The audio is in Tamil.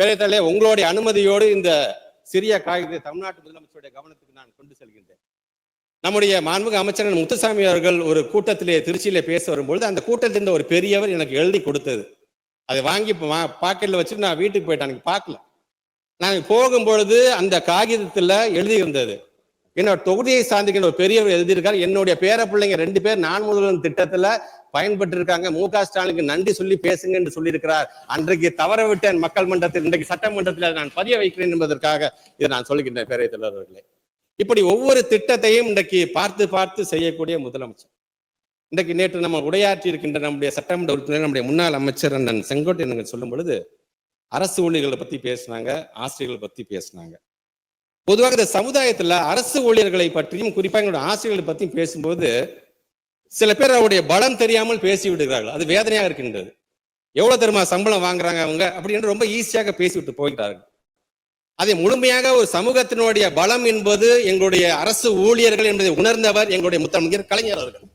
பேரத்தலே உங்களுடைய அனுமதியோடு இந்த சிறிய காகிதத்தை தமிழ்நாட்டு முதலமைச்சருடைய கவனத்துக்கு நான் கொண்டு செல்கின்றேன். நம்முடைய மாண்புக அமைச்சர் முத்துசாமி அவர்கள் ஒரு கூட்டத்திலே திருச்சியில பேச வரும்பொழுது அந்த கூட்டத்தில் இருந்த ஒரு பெரியவர் எனக்கு எழுதி கொடுத்தது. அதை வாங்கி பாக்கெட்ல வச்சுட்டு நான் வீட்டுக்கு போயிட்டேன். எனக்கு பார்க்கல. நான் போகும்பொழுது அந்த காகிதத்துல எழுதியிருந்தது. என்னோட தொகுதியை சார்ந்திருக்கிற ஒரு பெரியவர் எழுதியிருக்காரு. என்னுடைய பேர பிள்ளைங்க ரெண்டு பேர் நான் முதல்வன் திட்டத்துல பயன்பட்டிருக்காங்க மு க ஸ்டாலினுக்கு நன்றி சொல்லி பேசுங்க என்று சொல்லியிருக்கிறார். அன்றைக்கு தவற விட்டேன் மக்கள் மன்றத்தில் இன்றைக்கு சட்டமன்றத்தில் நான் பதிய வைக்கிறேன் என்பதற்காக இதை நான் சொல்கின்றேன் பேரவைத் தலைவர்களே. இப்படி ஒவ்வொரு திட்டத்தையும் இன்றைக்கு பார்த்து பார்த்து செய்யக்கூடிய முதலமைச்சர். இன்றைக்கு நேற்று நம்ம உரையாற்றி இருக்கின்ற நம்முடைய சட்டமன்ற உறுப்பினர் நம்முடைய முன்னாள் அமைச்சர் அண்ணன் செங்கோட்டையன் சொல்லும் பொழுது அரசு ஊழியர்களை பத்தி பேசினாங்க ஆசிரியர்களை பத்தி பேசினாங்க. பொதுவாக இந்த சமுதாயத்துல அரசு ஊழியர்களை பற்றியும் குறிப்பாக எங்களுடைய ஆசிரியர்களை பற்றியும் பேசும்போது சில பேர் அவருடைய பலம் தெரியாமல் பேசி விடுகிறார்கள். அது வேதனையாக இருக்கின்றது. எவ்வளவு தெரியுமா? சம்பளம் வாங்குறாங்க அவங்க அப்படின்னு ரொம்ப ஈஸியாக பேசிவிட்டு போகிறார்கள். அதை முழுமையாக ஒரு சமூகத்தினுடைய பலம் என்பது எங்களுடைய அரசு ஊழியர்கள் என்பதை உணர்ந்தவர் எங்களுடைய முத்தமிழர் கலைஞர் அவர்கள்.